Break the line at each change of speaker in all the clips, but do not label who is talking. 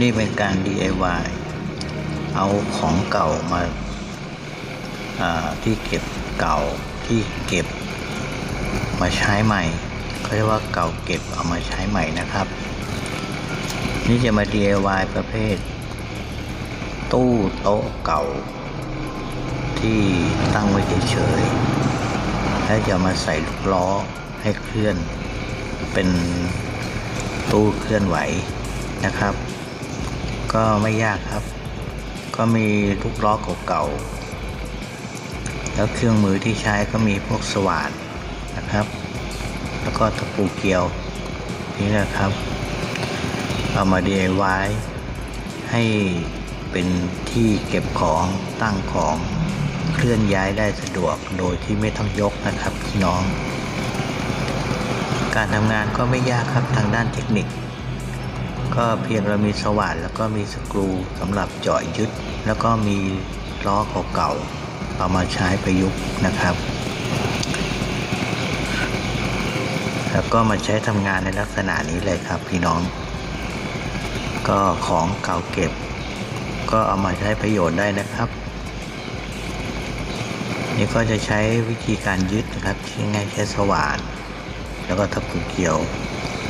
นี่เป็นการ DIY เอาของเก่ามาาที่เก็บเก่าที่เก็บมาใช้ใหม่เขาเรียกว่าเก่าเก็บเอามาใช้ใหม่นะครับ นี่จะมา DIY ประเภท ตู้โต๊ะเก่า ที่ตั้งไว้เฉยๆแล้วจะมาใส่ลูกล้อให้เคลื่อนเป็นตู้เคลื่อนไหวนะครับ ก็ไม่ยากครับ ก็มีลูกล้อเก่าๆแล้วเครื่องมือที่ใช้ก็มีพวกสว่านนะครับ แล้วก็ตะปูเกลียวนี่แหละครับ เอามา DIY ให้เป็นที่เก็บของตั้งของเคลื่อนย้ายได้สะดวกโดยที่ไม่ต้องยกนะครับพี่น้อง การทำงานก็ไม่ยากครับทางด้านเทคนิค ก็เพียงเรามีสว่านแล้วก็มีสกรูสำหรับเจาะยึด แล้วก็มีล้อเก่าๆเอามาใช้ประยุกต์นะครับ แล้วก็มาใช้ทำงานในลักษณะนี้เลยครับพี่น้อง ก็ของเก่าเก็บ ก็เอามาใช้ประโยชน์ได้นะครับ นี่ก็จะใช้วิธีการยึดนะครับที่ง่ายใช้สว่าน แล้วก็ตะปูเกี่ยว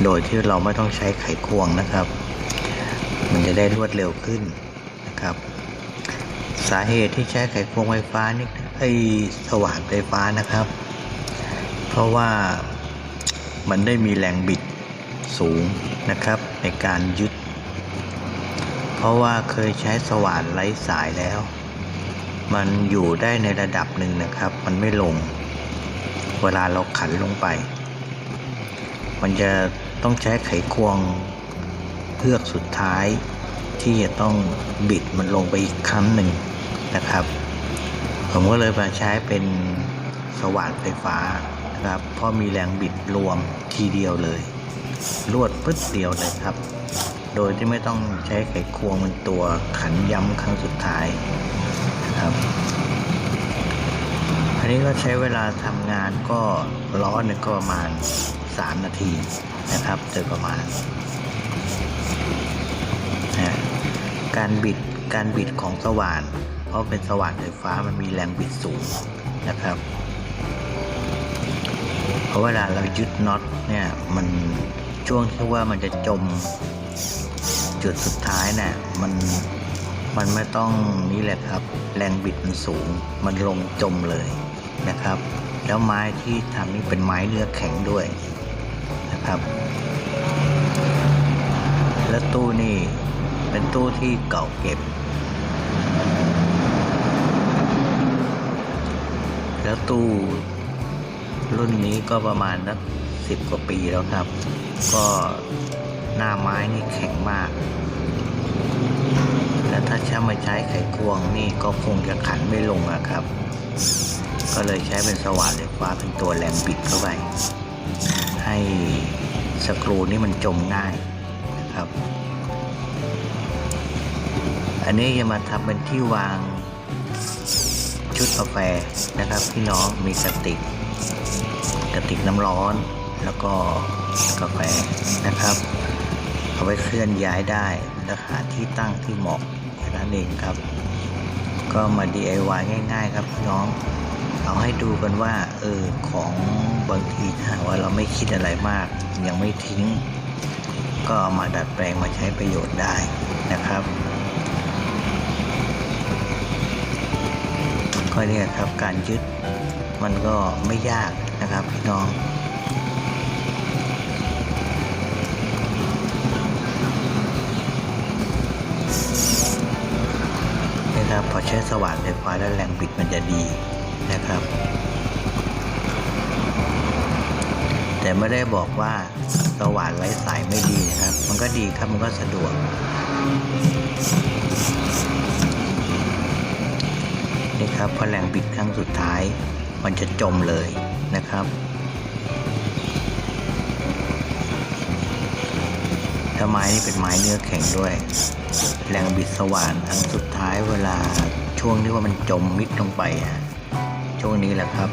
โดยที่เราไม่ต้องใช้ไขควงนะครับ มันจะได้รวดเร็วขึ้นนะครับ สาเหตุที่ใช้ไขควงไฟฟ้านี่ไอสว่านไฟฟ้านะครับ เพราะว่ามันได้มีแรงบิดสูงนะครับ ในการยึด เพราะว่าเคยใช้สว่านไร้สายแล้ว มันอยู่ได้ในระดับหนึ่งนะครับ มันไม่ลง เวลาเราขันลงไป มันจะ ต้องใช้ไขควงเพือกสุดท้ายที่จะต้องบิดมันลงไปอีกครั้งหนึ่งนะครับ ผมก็เลยมาใช้เป็นสว่านไฟฟ้านะครับเพราะมีแรงบิดรวมทีเดียวเลยรวดปึ๊ดเดียวเลยครับ โดยที่ไม่ต้องใช้ไขควงเป็นตัวขันย้ำครั้งสุดท้ายนะครับอันนี้ก็ใช้เวลาทำงานก็ล้อหนึ่งก็ประมาณ 3 นาที นะครับโดยประมาณนะการบิดการบิดของสว่าน เพราะเป็นสว่านไฟฟ้ามันมีแรงบิดสูงนะครับ เพราะเวลาเรายึดน็อตเนี่ยมันช่วงที่ว่ามันจะจมจุดสุดท้ายเนี่ยมันมันไม่ต้องนี่แหละครับ แรงบิดมันสูง มันลงจมเลยนะครับ แล้วไม้ที่ทำนี่เป็นไม้เนื้อแข็งด้วย นะครับ และตู้นี่เป็นตู้ที่เก่าเก็บ แล้วตู้รุ่นนี้ก็ประมาณนักสิบกว่าปีแล้วครับ ก็หน้าไม้นี่แข็งมาก แล้วถ้าใช้มาใช้ไขควงนี่ก็คงจะขันไม่ลงอะครับ ก็เลยใช้เป็นสว่านไฟฟ้าเป็นตัวแรงบิดเข้าไป ให้สกรูนี่มันจมง่ายนะครับ อันนี้จะมาทำเป็นที่วางชุดกาแฟนะครับพี่น้องมีกระติก กระติกน้ำร้อนแล้วก็กาแฟนะครับ เอาไว้เคลื่อนย้ายได้และหาที่ตั้งที่เหมาะแค่นั้นเองครับ ก็มา DIY ง่าย ๆ ครับพี่น้อง เอาให้ดูกันว่า เออ ของบางทีถ้าว่าเราไม่คิดอะไรมาก ยังไม่ทิ้ง ก็เอามาดัดแปลงมาใช้ประโยชน์ได้นะครับก็เนี่ยครับการยึดมันก็ไม่ยากนะครับพี่น้องนะครับพอใช้สว่านไฟฟ้าแล้วแรงบิดมันจะดี นะครับ แต่ไม่ได้บอกว่าสว่านไร้สายไม่ดีนะครับ มันก็ดีครับมันก็สะดวก นี่ครับพอแรงบิดครั้งสุดท้าย มันจะจมเลยนะครับถ้าไม้นี่เป็นไม้เนื้อแข็งด้วย แรงบิดสว่านครั้งสุดท้ายเวลาช่วงที่ว่ามันจมมิดลงไปอะ ช่วงนี้แหละครับ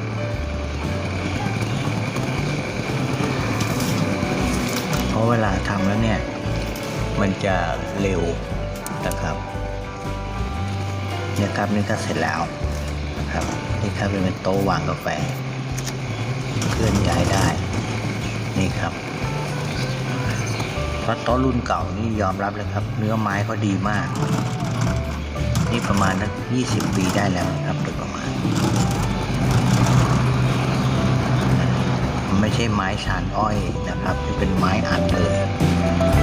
เพราะเวลาทำแล้วเนี่ย มันจะเร็วนะครับนี่ครับนี่ก็เสร็จแล้วนะครับนี่ครับเป็นโต๊ะวางกาแฟเคลื่อนย้ายได้ นี่ครับเพราะโต๊ะรุ่นเก่านี่ยอมรับเลยครับ เนื้อไม้เขาดีมาก นี่ประมาณนัก20 ปีได้แล้วนะครับโดยประมาณ มัน ไม่ใช่ไม้ชานอ้อยนะครับ เป็นไม้อัดเลย